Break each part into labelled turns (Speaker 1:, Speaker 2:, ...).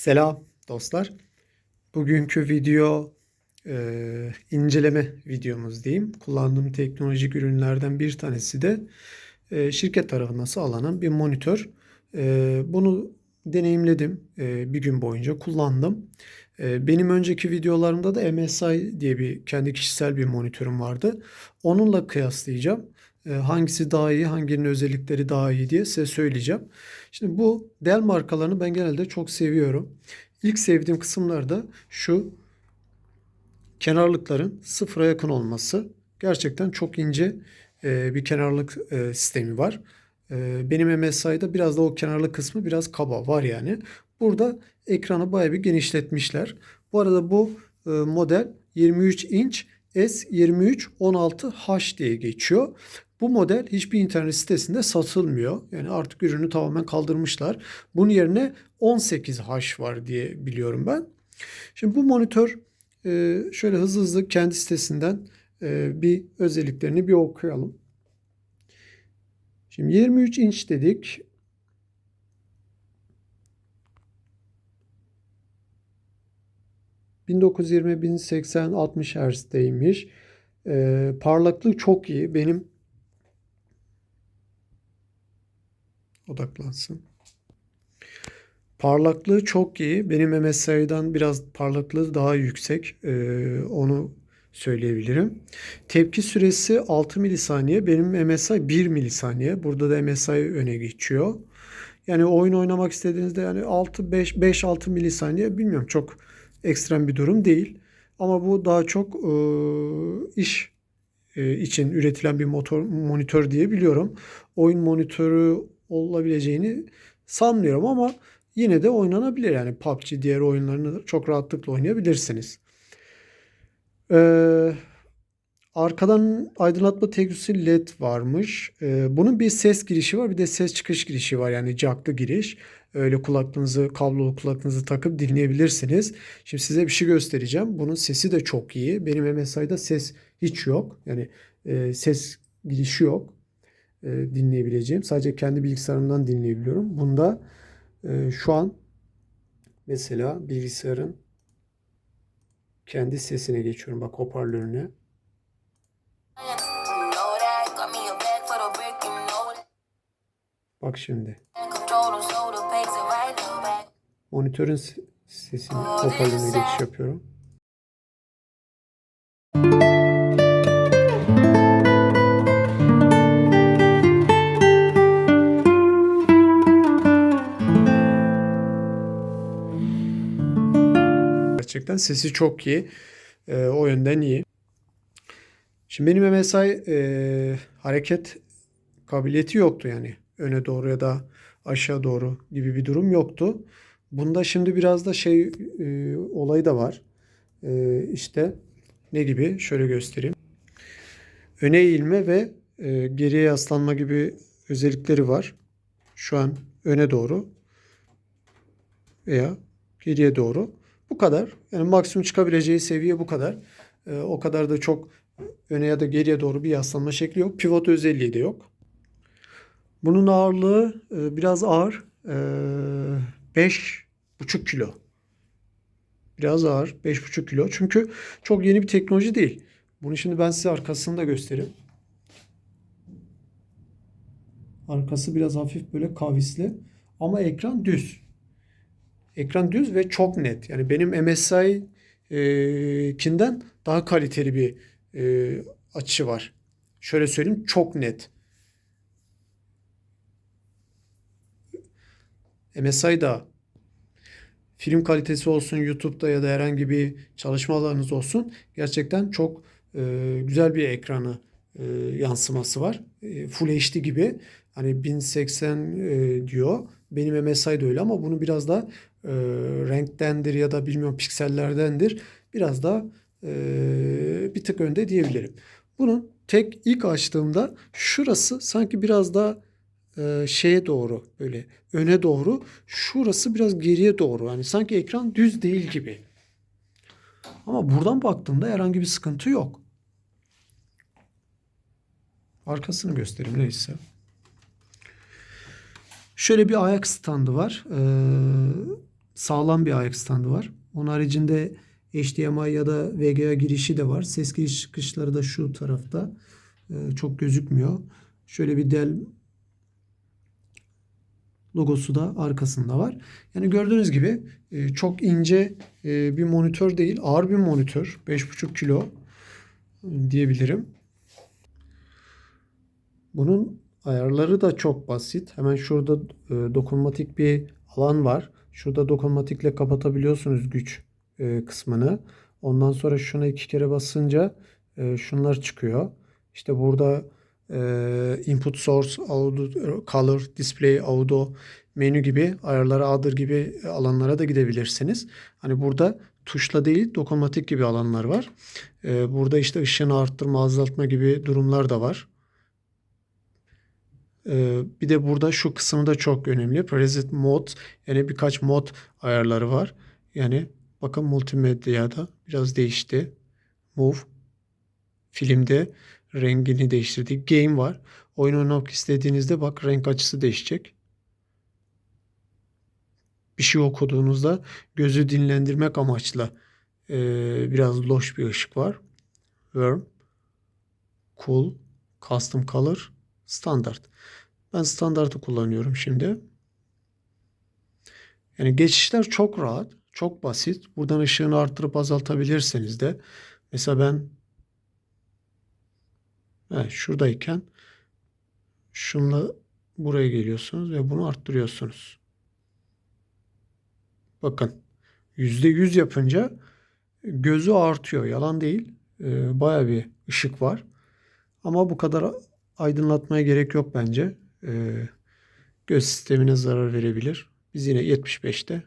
Speaker 1: Selam dostlar. Bugünkü video e, inceleme videomuz diyeyim. Kullandığım teknolojik ürünlerden bir tanesi de e, şirket tarafından sağlanan bir monitör. E, bunu deneyimledim. E, bir gün boyunca kullandım. E, benim önceki videolarımda da MSI diye bir kendi kişisel bir monitörüm vardı. Onunla kıyaslayacağım. E, hangisi daha iyi, hanginin özellikleri daha iyi diye size söyleyeceğim. Şimdi bu Dell markalarını ben genelde çok seviyorum. İlk sevdiğim kısımlar da şu kenarlıkların sıfıra yakın olması. Gerçekten çok ince e, bir kenarlık e, sistemi var. Benim MSI'da biraz da o kenarlık kısmı biraz kaba var yani. Burada ekranı bayağı bir genişletmişler. Bu arada bu model 23 inç S2316H diye geçiyor. Bu model hiçbir internet sitesinde satılmıyor. Yani artık ürünü tamamen kaldırmışlar. Bunun yerine 18H var diye biliyorum ben. Şimdi bu monitör e, şöyle hızlı hızlı kendi sitesinden e, bir özelliklerini bir okuyalım. Şimdi 23 inç dedik. ...1920, 1080, 60 Hz'deymiş. Ee, parlaklığı çok iyi. Benim odaklansın. Parlaklığı çok iyi. Benim MSI'dan biraz parlaklığı daha yüksek. Ee, onu söyleyebilirim. Tepki süresi 6 milisaniye. Benim MSI 1 milisaniye. Burada da MSI öne geçiyor. Yani oyun oynamak istediğinizde yani 6 5 5 6 milisaniye bilmiyorum çok ekstrem bir durum değil. Ama bu daha çok e, iş e, için üretilen bir motor monitör diye biliyorum. Oyun monitörü olabileceğini sanmıyorum ama yine de oynanabilir. Yani PUBG diğer oyunlarını çok rahatlıkla oynayabilirsiniz. Ee, arkadan aydınlatma teknolojisi LED varmış. Ee, bunun bir ses girişi var bir de ses çıkış girişi var. Yani jacklı giriş. Öyle kulaklığınızı, kablolu kulaklığınızı takıp dinleyebilirsiniz. Şimdi size bir şey göstereceğim. Bunun sesi de çok iyi. Benim MSI'da ses hiç yok. Yani e, ses girişi yok e, dinleyebileceğim. Sadece kendi bilgisayarımdan dinleyebiliyorum. Bunda e, şu an mesela bilgisayarın kendi sesine geçiyorum. Bak hoparlörüne. Bak şimdi. Monitörün sesini hoparlörüne geçiş yapıyorum. Gerçekten sesi çok iyi. Ee, o yönden iyi. Şimdi benim MSI e, hareket kabiliyeti yoktu yani. Öne doğru ya da aşağı doğru gibi bir durum yoktu. Bunda şimdi biraz da şey e, olayı da var. E, işte ne gibi? Şöyle göstereyim. Öne eğilme ve e, geriye yaslanma gibi özellikleri var. Şu an öne doğru veya geriye doğru. Bu kadar. Yani maksimum çıkabileceği seviye bu kadar. E, o kadar da çok öne ya da geriye doğru bir yaslanma şekli yok. Pivot özelliği de yok. Bunun ağırlığı e, biraz ağır. E, 5,5 kilo. Biraz ağır. 5,5 kilo. Çünkü çok yeni bir teknoloji değil. Bunu şimdi ben size arkasını da göstereyim. Arkası biraz hafif böyle kavisli. Ama ekran düz. Ekran düz ve çok net. Yani benim MSI'kinden daha kaliteli bir e, açı var. Şöyle söyleyeyim çok net. MSI'da film kalitesi olsun YouTube'da ya da herhangi bir çalışma alanınız olsun gerçekten çok e, güzel bir ekranı e, yansıması var. E, Full HD gibi hani 1080 e, diyor. Benim MSI de öyle ama bunu biraz da e, renktendir ya da bilmiyorum piksellerdendir. Biraz da e, bir tık önde diyebilirim. Bunun tek ilk açtığımda şurası sanki biraz daha e, şeye doğru böyle öne doğru şurası biraz geriye doğru yani sanki ekran düz değil gibi. Ama buradan baktığımda herhangi bir sıkıntı yok. Arkasını göstereyim neyse. Şöyle bir ayak standı var. Ee, sağlam bir ayak standı var. Onun haricinde HDMI ya da VGA girişi de var. Ses giriş çıkışları da şu tarafta. Ee, çok gözükmüyor. Şöyle bir Dell logosu da arkasında var. Yani gördüğünüz gibi e, çok ince e, bir monitör değil. Ağır bir monitör. 5,5 kilo diyebilirim. Bunun ayarları da çok basit. Hemen şurada e, dokunmatik bir alan var. Şurada dokunmatikle kapatabiliyorsunuz güç e, kısmını. Ondan sonra şuna iki kere basınca e, şunlar çıkıyor. İşte burada e, input source, audio, color, display, audio, menü gibi ayarlara other gibi alanlara da gidebilirsiniz. Hani burada tuşla değil dokunmatik gibi alanlar var. E, burada işte ışığını arttırma, azaltma gibi durumlar da var. Ee, bir de burada şu kısmı da çok önemli. Preset mod yani birkaç mod ayarları var. Yani bakın multimedyada biraz değişti. Move filmde rengini değiştirdi. Game var. Oyun oynamak istediğinizde bak renk açısı değişecek. Bir şey okuduğunuzda gözü dinlendirmek amaçlı ee, biraz loş bir ışık var. Warm, cool, custom color, standart. Ben standartı kullanıyorum şimdi. Yani geçişler çok rahat, çok basit. Buradan ışığını arttırıp azaltabilirseniz de. Mesela ben evet, şuradayken şunla buraya geliyorsunuz ve bunu arttırıyorsunuz. Bakın %100 yapınca gözü artıyor. Yalan değil. Ee, Baya bir ışık var. Ama bu kadar aydınlatmaya gerek yok bence. Ee, göz sistemine zarar verebilir. Biz yine 75'te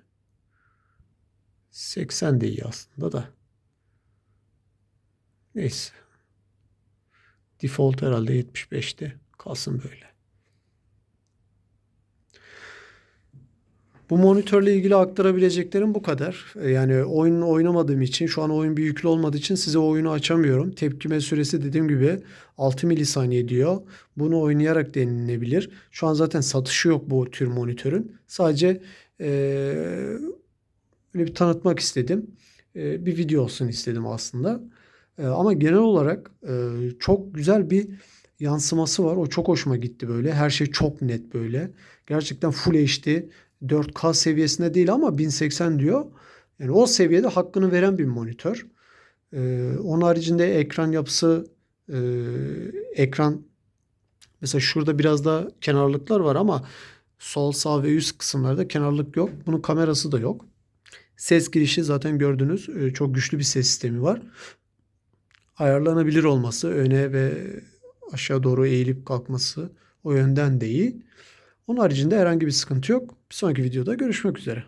Speaker 1: 80 de iyi aslında da. Neyse. Default herhalde 75'te kalsın böyle. Bu monitörle ilgili aktarabileceklerim bu kadar. Ee, Yani oyun oynamadığım için şu an oyun bir yüklü olmadığı için size oyunu açamıyorum. Tepkime süresi dediğim gibi 6 milisaniye diyor. Bunu oynayarak denilebilir. Şu an zaten satışı yok bu tür monitörün. Sadece eee öyle bir tanıtmak istedim. Eee, bir video olsun istedim aslında. Eee, ama genel olarak eee, çok güzel bir yansıması var. O çok hoşuma gitti böyle. Her şey çok net böyle. Gerçekten Full HD 4K seviyesinde değil ama 1080 diyor. Yani o seviyede hakkını veren bir monitör. Ee, onun haricinde ekran yapısı, e, ekran mesela şurada biraz da kenarlıklar var ama sol, sağ ve üst kısımlarda kenarlık yok. Bunun kamerası da yok. Ses girişi zaten gördünüz. e, çok güçlü bir ses sistemi var. Ayarlanabilir olması, öne ve aşağı doğru eğilip kalkması o yönden de iyi. Onun haricinde herhangi bir sıkıntı yok. Bir sonraki videoda görüşmek üzere.